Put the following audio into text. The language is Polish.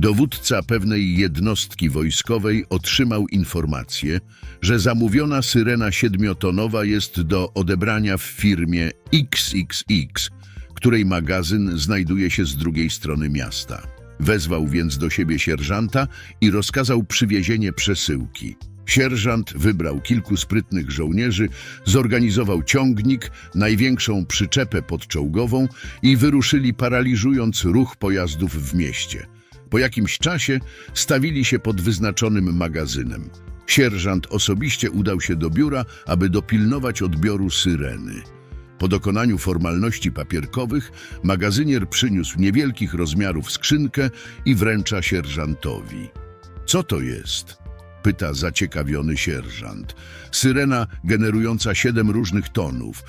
Dowódca pewnej jednostki wojskowej otrzymał informację, że zamówiona syrena siedmiotonowa jest do odebrania w firmie XXX, której magazyn znajduje się z drugiej strony miasta. Wezwał więc do siebie sierżanta i rozkazał przywiezienie przesyłki. Sierżant wybrał kilku sprytnych żołnierzy, zorganizował ciągnik, największą przyczepę podczołgową i wyruszyli paraliżując ruch pojazdów w mieście. Po jakimś czasie stawili się pod wyznaczonym magazynem. Sierżant osobiście udał się do biura, aby dopilnować odbioru syreny. Po dokonaniu formalności papierkowych magazynier przyniósł niewielkich rozmiarów skrzynkę i wręcza sierżantowi. Co to jest? Pyta zaciekawiony sierżant. Syrena generująca siedem różnych tonów.